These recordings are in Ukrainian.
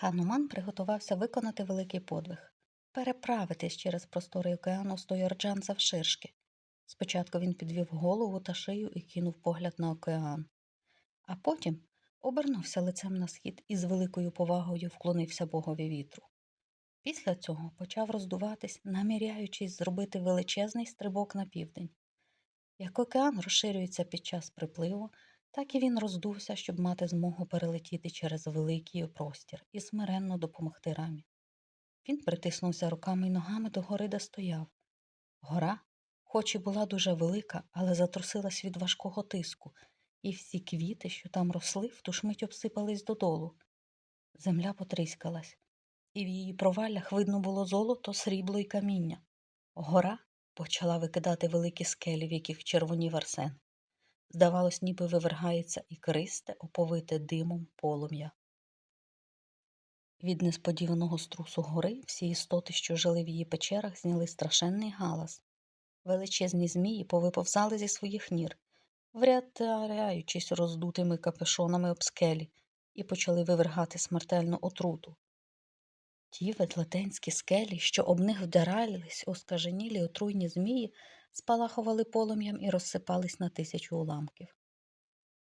Хануман приготувався виконати великий подвиг переправитись через простори океану стоярджан завширшки. Спочатку він підвів голову та шию і кинув погляд на океан, а потім обернувся лицем на схід і з великою повагою вклонився богові вітру. Після цього почав роздуватись, наміряючись зробити величезний стрибок на південь. Як океан розширюється під час припливу, так і він роздувся, щоб мати змогу перелетіти через великий простір і смиренно допомогти рамі. Він притиснувся руками й ногами до гори, де стояв. Гора, хоч і була дуже велика, але затрусилась від важкого тиску, і всі квіти, що там росли, в ту ж обсипались додолу. Земля потріскалась, і в її проваллях видно було золото, срібло й каміння. Гора почала викидати великі скелі, в яких червонів арсен. Здавалось, ніби вивергається ікристе, оповите димом полум'я. Від несподіваного струсу гори всі істоти, що жили в її печерах, зняли страшенний галас. Величезні змії повиповзали зі своїх нір, врятаючись роздутими капюшонами об скелі, і почали вивергати смертельну отруту. Ті ветлетенські скелі, що об них вдарались, оскаженілі отруйні змії, спалахували полум'ям і розсипались на тисячу уламків.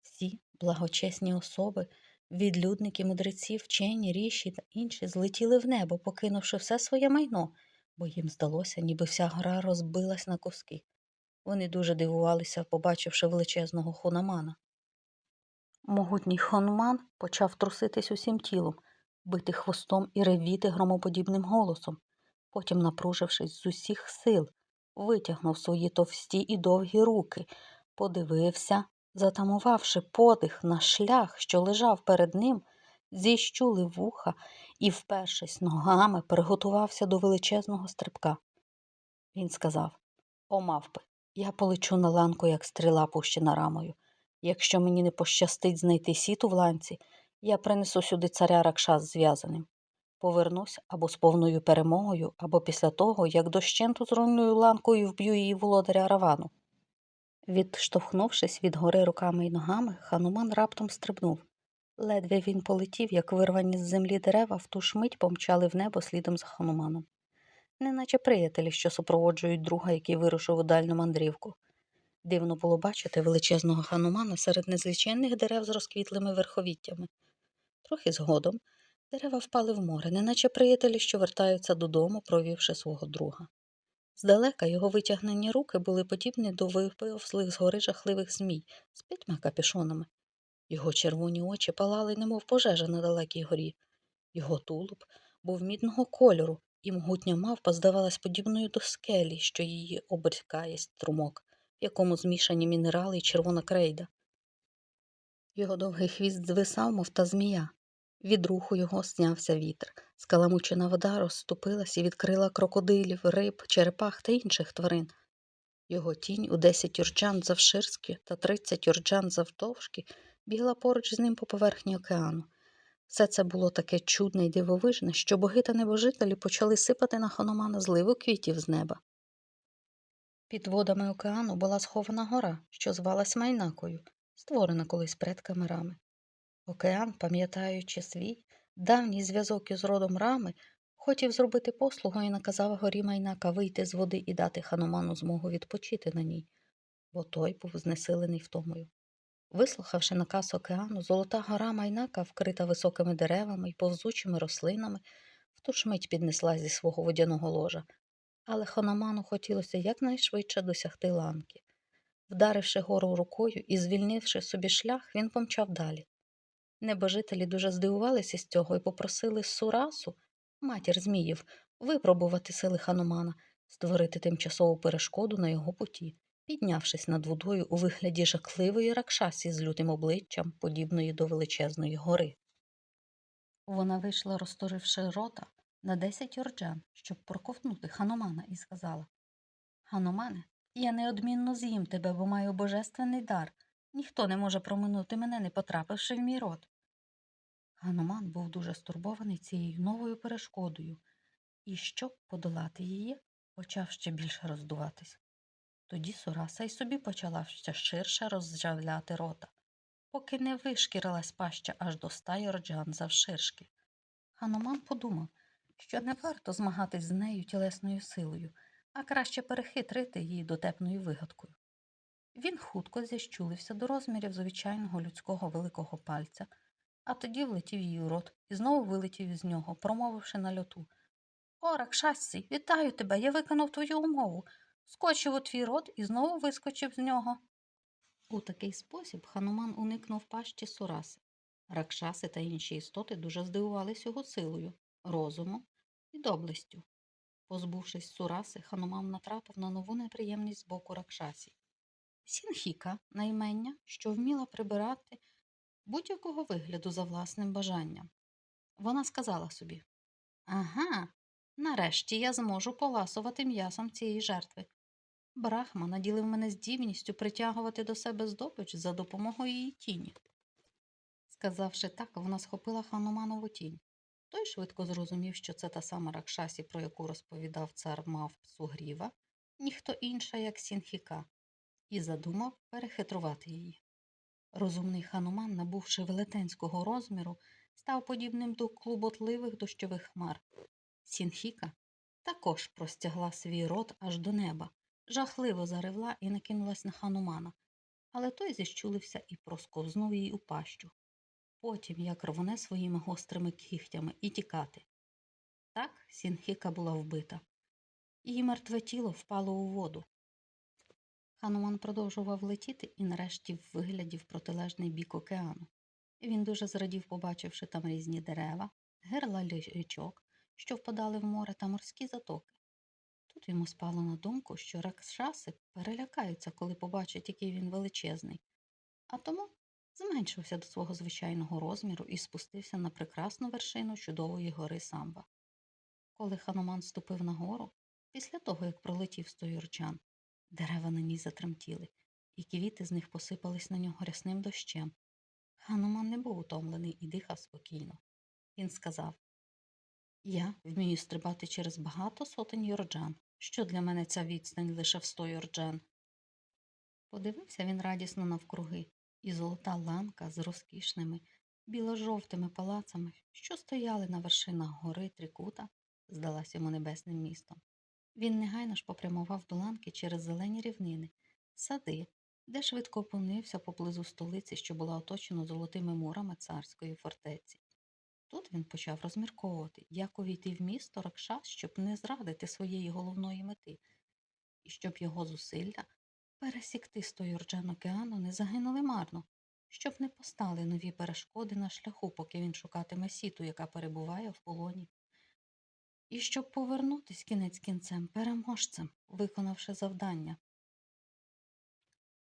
Всі благочесні особи, відлюдники, мудреці, вчені, ріші та інші злетіли в небо, покинувши все своє майно, бо їм здалося, ніби вся гора розбилась на куски. Вони дуже дивувалися, побачивши величезного хунамана. Могутній хонман почав труситись усім тілом, бити хвостом і ревіти громоподібним голосом. Потім, напружившись з усіх сил, витягнув свої товсті і довгі руки, подивився, затамувавши подих на шлях, що лежав перед ним, зіщули вуха і, впершись ногами, приготувався до величезного стрибка. Він сказав О, мавпи, я полечу на ланку, як стріла пущена рамою. Якщо мені не пощастить знайти сіту в ланці, я принесу сюди царя Ракшас зв'язаним. Повернусь або з повною перемогою, або після того, як дощенту зруйную ланку і вб'ю її володаря Равану. Відштовхнувшись від гори руками й ногами, хануман раптом стрибнув. Ледве він полетів, як вирвані з землі дерева, в ту ж мить помчали в небо слідом за хануманом. Неначе приятелі, що супроводжують друга, який вирушив у дальню мандрівку. Дивно було бачити величезного ханумана серед незліченних дерев з розквітлими верховіттями. Трохи згодом дерева впали в море, неначе приятелі, що вертаються додому, провівши свого друга. Здалека його витягнені руки були подібні до виповзлих згори жахливих змій з п'ятьма капюшонами. Його червоні очі палали, немов пожежа на далекій горі. Його тулуб був мідного кольору, і могутня мавпа здавалась подібною до скелі, що її обрікає струмок, в якому змішані мінерали і червона крейда. Його довгий хвіст звисав, мов та змія. Від руху його знявся вітер. Скаламучена вода розступилась і відкрила крокодилів, риб, черепах та інших тварин. Його тінь у десять юрджан завширськи та тридцять юрджан завдовжки бігла поруч з ним по поверхні океану. Все це було таке чудне й дивовижне, що боги та небожителі почали сипати на ханомана зливу квітів з неба. Під водами океану була схована гора, що звалась Майнакою, створена колись предками рами. Океан, пам'ятаючи свій давній зв'язок із родом рами, хотів зробити послугу і наказав горі Майнака вийти з води і дати хануману змогу відпочити на ній, бо той був знесилений втомою. Вислухавши наказ океану, золота гора Майнака, вкрита високими деревами й повзучими рослинами, в ту ж мить піднесла зі свого водяного ложа, але ханаману хотілося якнайшвидше досягти ланки. Вдаривши гору рукою і звільнивши собі шлях, він помчав далі. Небожителі дуже здивувалися з цього і попросили Сурасу, матір Зміїв, випробувати сили ханумана, створити тимчасову перешкоду на його путі, піднявшись над водою у вигляді жахливої ракшасі з лютим обличчям, подібної до величезної гори. Вона вийшла, розторивши рота на десять орджан, щоб проковтнути ханумана, і сказала Ханумане, я неодмінно з'їм тебе, бо маю божественний дар. Ніхто не може проминути мене, не потрапивши в мій рот. Гануман був дуже стурбований цією новою перешкодою і, щоб подолати її, почав ще більше роздуватись. Тоді Сураса й собі почала ще ширше розжавляти рота, поки не вишкірилась паща аж до ста йорджан завширшки. Хануман подумав, що не варто змагатись з нею тілесною силою, а краще перехитрити її дотепною вигадкою. Він хутко зіщулився до розмірів звичайного людського великого пальця, а тоді влетів їй у рот і знову вилетів із нього, промовивши на льоту. О, Ракшасі, вітаю тебе, я виконав твою умову. Скочив у твій рот і знову вискочив з нього. У такий спосіб Хануман уникнув пащі Сураси. Ракшаси та інші істоти дуже здивувались його силою, розумом і доблестю. Позбувшись Сураси, Хануман натрапив на нову неприємність з боку Ракшасі. Сінхіка, наймення, що вміла прибирати будь-якого вигляду за власним бажанням. Вона сказала собі Ага, нарешті я зможу поласувати м'ясом цієї жертви. Брахма наділив мене здібністю притягувати до себе здобич за допомогою її тіні. Сказавши так, вона схопила хануманову тінь. Той швидко зрозумів, що це та сама Ракшасі, про яку розповідав цар мав Сугріва, ніхто інша, як Сінхіка, і задумав перехитрувати її. Розумний хануман, набувши велетенського розміру, став подібним до клуботливих дощових хмар. Сінхіка також простягла свій рот аж до неба, жахливо заревла і накинулась на ханумана, але той зіщулився і просковзнув їй у пащу. Потім як рвоне своїми гострими кігтями і тікати. Так Сінхіка була вбита. Її мертве тіло впало у воду. Хануман продовжував летіти і нарешті виглядів протилежний бік океану. Він дуже зрадів, побачивши там різні дерева, герла річок, що впадали в море та морські затоки. Тут йому спало на думку, що ракшаси перелякаються, коли побачать, який він величезний, а тому зменшився до свого звичайного розміру і спустився на прекрасну вершину чудової гори самба. Коли хануман ступив на гору, після того, як пролетів сто юрчан, дерева на ній затремтіли, і квіти з них посипались на нього рясним дощем. Хануман не був утомлений і дихав спокійно. Він сказав Я вмію стрибати через багато сотень юрджан. Що для мене ця відстань лише в сто юрджан? Подивився він радісно навкруги, і золота ланка з розкішними біло-жовтими палацами, що стояли на вершинах гори Трикута, здалась йому небесним містом. Він негайно ж попрямував до ланки через зелені рівнини, сади, де швидко опинився поблизу столиці, що була оточена золотими мурами царської фортеці. Тут він почав розмірковувати, як увійти в місто Ракшас, щоб не зрадити своєї головної мети, і щоб його зусилля пересікти стоюрджан океану не загинули марно, щоб не постали нові перешкоди на шляху, поки він шукатиме сіту, яка перебуває в полоні. І щоб повернутись кінець кінцем переможцем, виконавши завдання.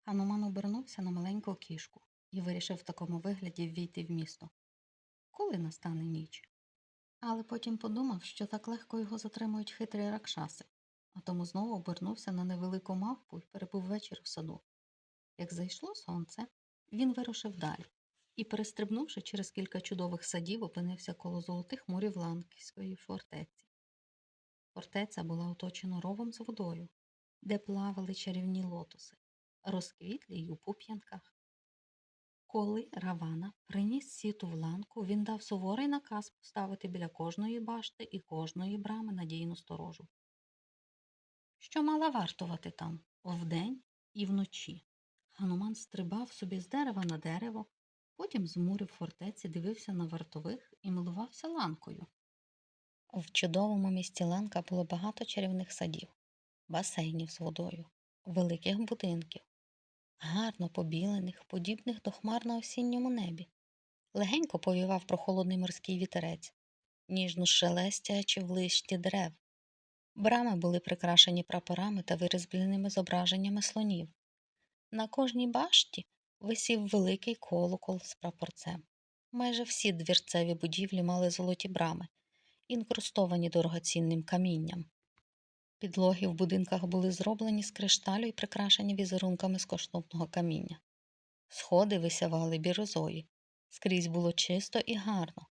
Хануман обернувся на маленьку кішку і вирішив в такому вигляді ввійти в місто. Коли настане ніч? Але потім подумав, що так легко його затримують хитрі ракшаси, а тому знову обернувся на невелику мавпу і перебув вечір в саду. Як зайшло сонце, він вирушив далі і, перестрибнувши через кілька чудових садів, опинився коло золотих мурів Ланківської фортеці. Фортеця була оточена ровом з водою, де плавали чарівні лотоси, розквітлі й у пуп'янках. Коли Равана приніс сіту в ланку, він дав суворий наказ поставити біля кожної башти і кожної брами надійну сторожу, що мала вартувати там вдень і вночі. Хануман стрибав собі з дерева на дерево, потім з фортеці дивився на вартових і милувався ланкою. В чудовому місті Ланка було багато чарівних садів, басейнів з водою, великих будинків, гарно побілених, подібних до хмар на осінньому небі. Легенько повівав прохолодний морський вітерець, ніжно шелестячи в листі дерев. Брами були прикрашені прапорами та вирізбленими зображеннями слонів. На кожній башті висів великий колокол з прапорцем. Майже всі двірцеві будівлі мали золоті брами, інкрустовані дорогоцінним камінням. Підлоги в будинках були зроблені з кришталю і прикрашені візерунками з коштовного каміння. Сходи висявали бірозої. Скрізь було чисто і гарно.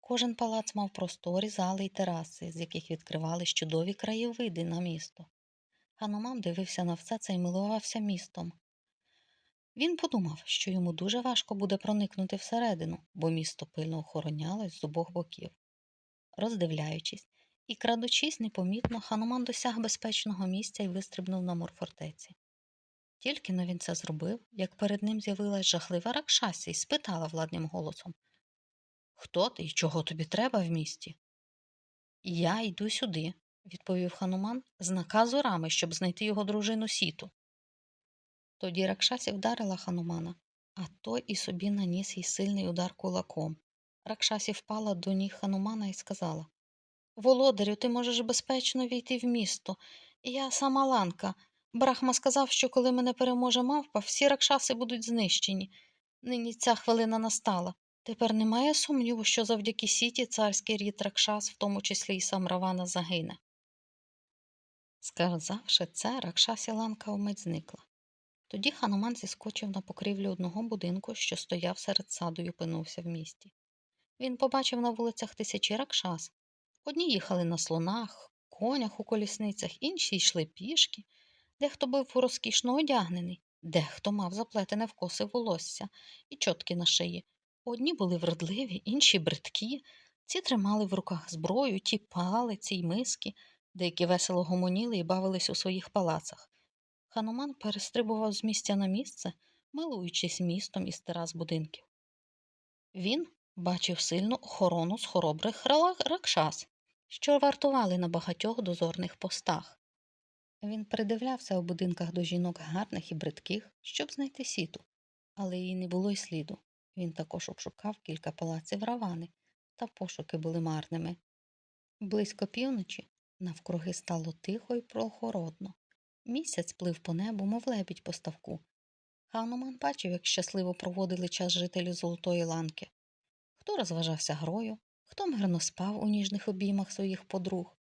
Кожен палац мав просторі зали й тераси, з яких відкривали чудові краєвиди на місто. Хануман дивився на все це і милувався містом. Він подумав, що йому дуже важко буде проникнути всередину, бо місто пильно охоронялось з обох боків. Роздивляючись, і, крадучись непомітно, Хануман досяг безпечного місця і вистрибнув на мур фортеці. Тільки но він це зробив, як перед ним з'явилась жахлива ракшасі і спитала владним голосом Хто ти і чого тобі треба в місті? Я йду сюди, відповів Хануман, з наказу рами, щоб знайти його дружину сіту. Тоді Ракшасі вдарила Ханумана, а той і собі наніс їй сильний удар кулаком. Ракшасі впала до ніг Ханумана і сказала Володарю, ти можеш безпечно війти в місто. Я сама ланка. Брахма сказав, що коли мене переможе мавпа, всі ракшаси будуть знищені. Нині ця хвилина настала. Тепер немає сумніву, що завдяки сіті царський рід Ракшас, в тому числі й сам Равана, загине. Сказавши це, Ракшасі ланка вмить зникла. Тоді Хануман зіскочив на покрівлю одного будинку, що стояв серед саду й опинувся в місті. Він побачив на вулицях тисячі ракшас. Одні їхали на слонах, конях у колісницях, інші йшли пішки, дехто був розкішно одягнений, дехто мав заплетене в коси волосся і чотки на шиї. Одні були вродливі, інші бридкі, ці тримали в руках зброю, ті палиці й миски, деякі весело гомоніли і бавились у своїх палацах. Хануман перестрибував з місця на місце, милуючись містом із терас будинків. Він бачив сильну охорону з хоробрих ракшас, що вартували на багатьох дозорних постах. Він придивлявся у будинках до жінок гарних і бридких, щоб знайти сіту, але її не було й сліду. Він також обшукав кілька палаців равани, та пошуки були марними. Близько півночі навкруги стало тихо й прохолодно. Місяць плив по небу, мов лебідь по ставку. Хануман бачив, як щасливо проводили час жителі Золотої ланки. Хто розважався грою, хто мирно спав у ніжних обіймах своїх подруг.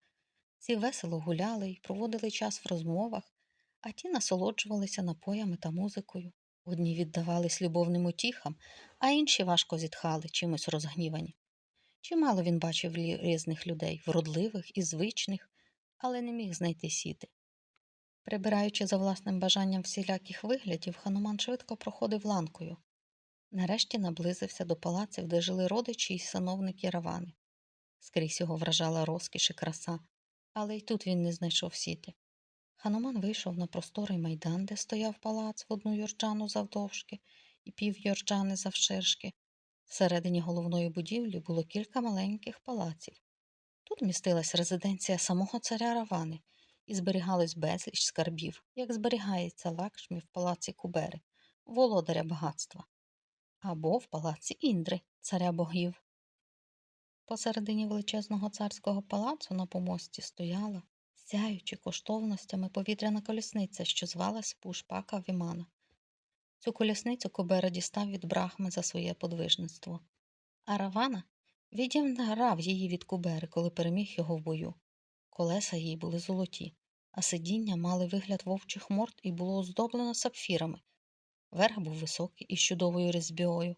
Ці весело гуляли й проводили час в розмовах, а ті насолоджувалися напоями та музикою. Одні віддавались любовним утіхам, а інші важко зітхали, чимось розгнівані. Чимало він бачив різних людей, вродливих і звичних, але не міг знайти сіти. Прибираючи за власним бажанням всіляких виглядів, Хануман швидко проходив ланкою. Нарешті наблизився до палаців, де жили родичі й сановники Равани. Скрізь його вражала розкіш і краса, але й тут він не знайшов сіти. Хануман вийшов на просторий майдан, де стояв палац в одну йорджану завдовжки і пів йорджани завширшки. Всередині головної будівлі було кілька маленьких палаців. Тут містилась резиденція самого царя Равани і зберігалось безліч скарбів, як зберігається лакшмі в палаці Кубери, володаря багатства, або в палаці Індри, царя богів. Посередині величезного царського палацу на помості стояла, сяючи коштовностями повітряна колісниця, що звалась Пушпака Вімана. Цю колісницю Кубера дістав від брахми за своє подвижництво, а Равана відігнав її від Кубери, коли переміг його в бою. Колеса її були золоті, а сидіння мали вигляд вовчих морд і було оздоблено сапфірами. Верх був високий із чудовою різьбою,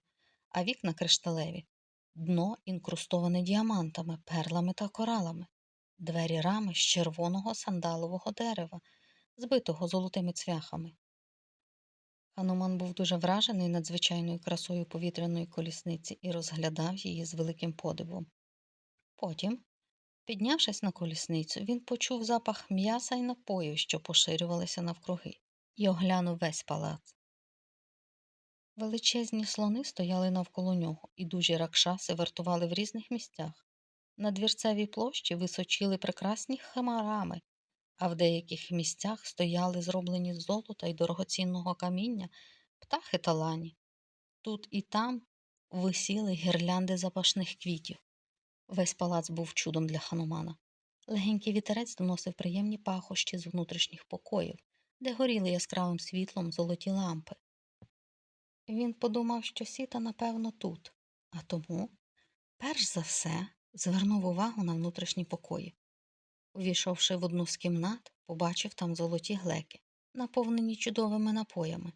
а вікна кришталеві, дно інкрустоване діамантами, перлами та коралами, двері рами з червоного сандалового дерева, збитого золотими цвяхами. Хануман був дуже вражений надзвичайною красою повітряної колісниці і розглядав її з великим подивом. Потім, піднявшись на колісницю, він почув запах м'яса й напоїв, що поширювалися навкруги, і оглянув весь палац. Величезні слони стояли навколо нього, і дужі ракшаси вартували в різних місцях. На двірцевій площі височили прекрасні хмарами, а в деяких місцях стояли зроблені з золота й дорогоцінного каміння птахи та лані. Тут і там висіли гірлянди запашних квітів. Весь палац був чудом для ханумана. Легенький вітерець доносив приємні пахощі з внутрішніх покоїв, де горіли яскравим світлом золоті лампи. Він подумав, що сіта, напевно, тут, а тому, перш за все, звернув увагу на внутрішні покої. Увійшовши в одну з кімнат, побачив там золоті глеки, наповнені чудовими напоями,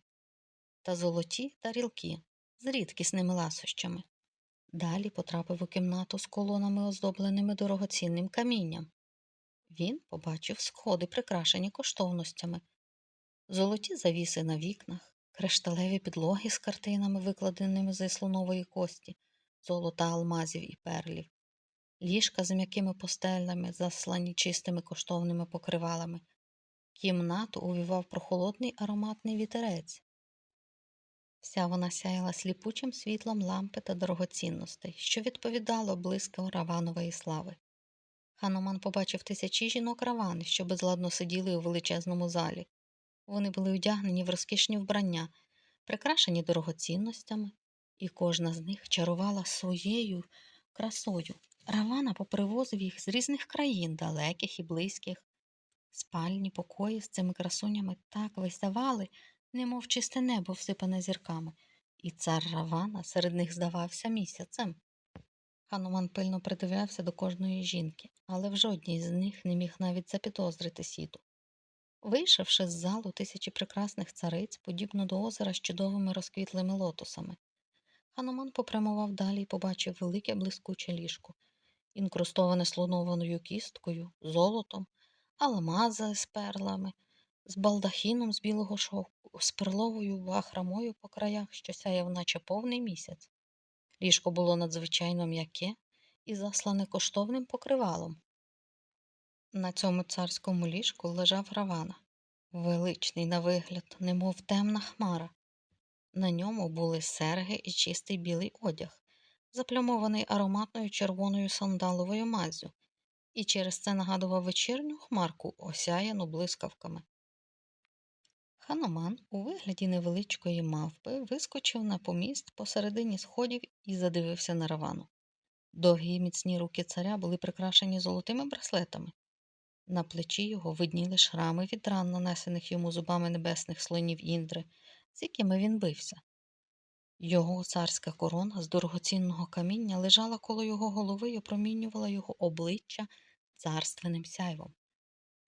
та золоті тарілки з рідкісними ласощами. Далі потрапив у кімнату з колонами, оздобленими дорогоцінним камінням. Він побачив сходи, прикрашені коштовностями, золоті завіси на вікнах, кришталеві підлоги з картинами, викладеними зі слонової кості, золота алмазів і перлів. ліжка з м'якими постелями, заслані чистими коштовними покривалами. Кімнату увівав прохолодний ароматний вітерець. Вся вона сяяла сліпучим світлом лампи та дорогоцінностей, що відповідало блиску раванової слави. Хануман побачив тисячі жінок равани, що безладно сиділи у величезному залі. Вони були одягнені в розкішні вбрання, прикрашені дорогоцінностями, і кожна з них чарувала своєю красою. Равана попривозив їх з різних країн, далеких і близьких. Спальні покої з цими красунями так виставали, немов чисте небо всипане зірками, і цар Равана серед них здавався місяцем. Хануман пильно придивлявся до кожної жінки, але в жодній з них не міг навіть запідозрити сіту. Вийшовши з залу тисячі прекрасних цариць, подібно до озера з чудовими розквітлими лотосами, Хануман попрямував далі і побачив велике блискуче ліжко, інкрустоване слонованою кісткою, золотом, алмази з перлами, з балдахіном з білого шовку, з перловою бахрамою по краях, що сяяв, наче повний місяць. Ліжко було надзвичайно м'яке і заслане коштовним покривалом. На цьому царському ліжку лежав Равана, величний на вигляд, немов темна хмара. На ньому були серги і чистий білий одяг, заплямований ароматною червоною сандаловою маззю, і через це нагадував вечірню хмарку, осяяну блискавками. Ханоман у вигляді невеличкої мавпи вискочив на поміст посередині сходів і задивився на равану. Довгі й міцні руки царя були прикрашені золотими браслетами. На плечі його видніли шрами від ран, нанесених йому зубами небесних слонів Індри, з якими він бився. Його царська корона з дорогоцінного каміння лежала коло його голови й опромінювала його обличчя царственним сяйвом.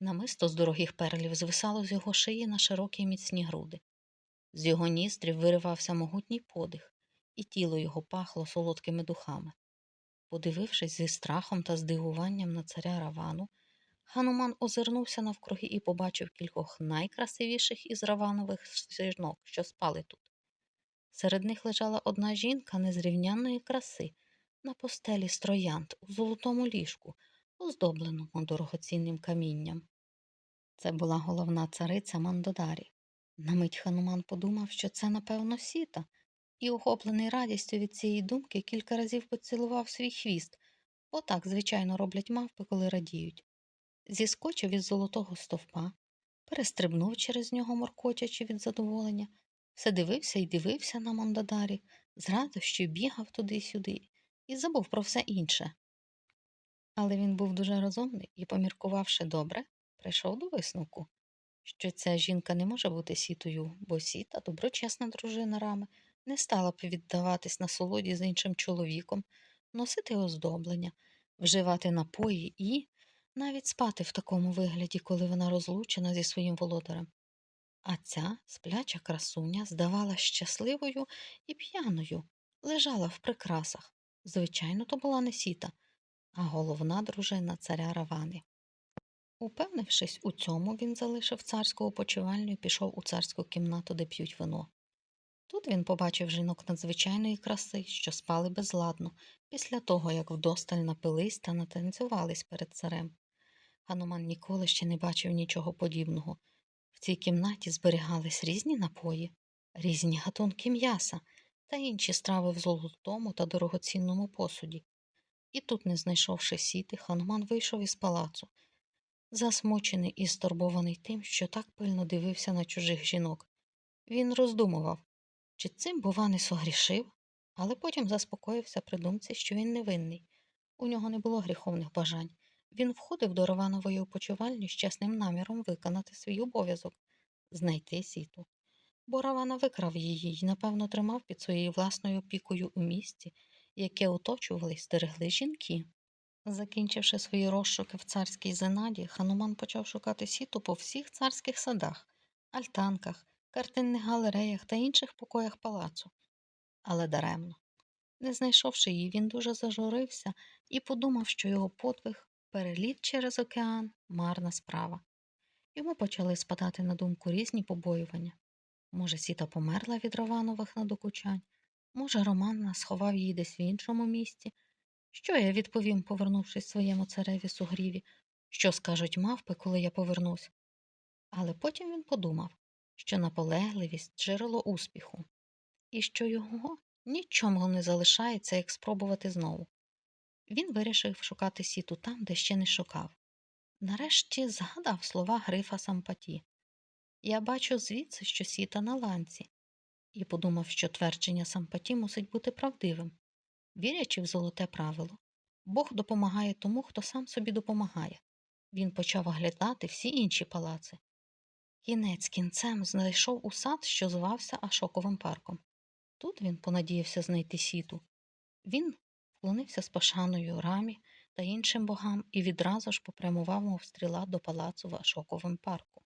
Намисто з дорогих перлів звисало з його шиї на широкі міцні груди. З його ніздрів виривався могутній подих, і тіло його пахло солодкими духами. Подивившись зі страхом та здивуванням на царя Равану, Хануман озирнувся навкруги і побачив кількох найкрасивіших із раванових жінок, що спали тут. Серед них лежала одна жінка незрівнянної краси на постелі з троянд у золотому ліжку, оздобленому дорогоцінним камінням. Це була головна цариця Мандодарі. На мить Хануман подумав, що це, напевно, сіта, і, охоплений радістю від цієї думки, кілька разів поцілував свій хвіст, бо так, звичайно, роблять мавпи, коли радіють. Зіскочив із золотого стовпа, перестрибнув через нього, моркотячи від задоволення, все дивився і дивився на Мандодарі, з радощю бігав туди-сюди і забув про все інше. Але він був дуже розумний і, поміркувавши добре, прийшов до висновку, що ця жінка не може бути сітою, бо сіта, доброчесна дружина рами, не стала б віддаватись насолоді з іншим чоловіком, носити оздоблення, вживати напої і навіть спати в такому вигляді, коли вона розлучена зі своїм володарем. А ця спляча красуня здавала щасливою і п'яною, лежала в прикрасах. Звичайно, то була не сіта, а головна дружина царя Равани. Упевнившись у цьому, він залишив царську опочивальню і пішов у царську кімнату, де п'ють вино. Тут він побачив жінок надзвичайної краси, що спали безладно, після того, як вдосталь напились та натанцювались перед царем. Хануман ніколи ще не бачив нічого подібного. В цій кімнаті зберігались різні напої, різні гатунки м'яса та інші страви в золотому та дорогоцінному посуді. І тут, не знайшовши сіти, хануман вийшов із палацу, засмучений і стурбований тим, що так пильно дивився на чужих жінок. Він роздумував, чи цим, бува, не согрішив, але потім заспокоївся при думці, що він невинний. У нього не було гріховних бажань. Він входив до Раванової опочивальні з чесним наміром виконати свій обов'язок знайти сіту. Бо Равана викрав її і, напевно, тримав під своєю власною опікою у місті, яке оточували й стерегли жінки. Закінчивши свої розшуки в царській зенаді, хануман почав шукати сіту по всіх царських садах, альтанках, картинних галереях та інших покоях палацу. Але даремно. Не знайшовши її, він дуже зажурився і подумав, що його подвиг, переліт через океан марна справа. Йому почали спадати на думку різні побоювання. Може, сіта померла від Романових надокучань, може, Романна сховав її десь в іншому місті, Що я відповім, повернувшись своєму цареві сугріві? Що скажуть мавпи, коли я повернусь? Але потім він подумав, що наполегливість джерело успіху, і що його нічого не залишається, як спробувати знову. Він вирішив шукати сіту там, де ще не шукав. Нарешті згадав слова грифа Сампаті. Я бачу звідси, що сіта на ланці, і подумав, що твердження Сампаті мусить бути правдивим. Вірячи в золоте правило, Бог допомагає тому, хто сам собі допомагає. Він почав оглядати всі інші палаци. Кінець кінцем знайшов у сад, що звався Ашоковим парком. Тут він понадіявся знайти сіту. Він вклонився з пошаною рамі та іншим богам і відразу ж попрямував, мов стріла до палацу в Ашоковому парку.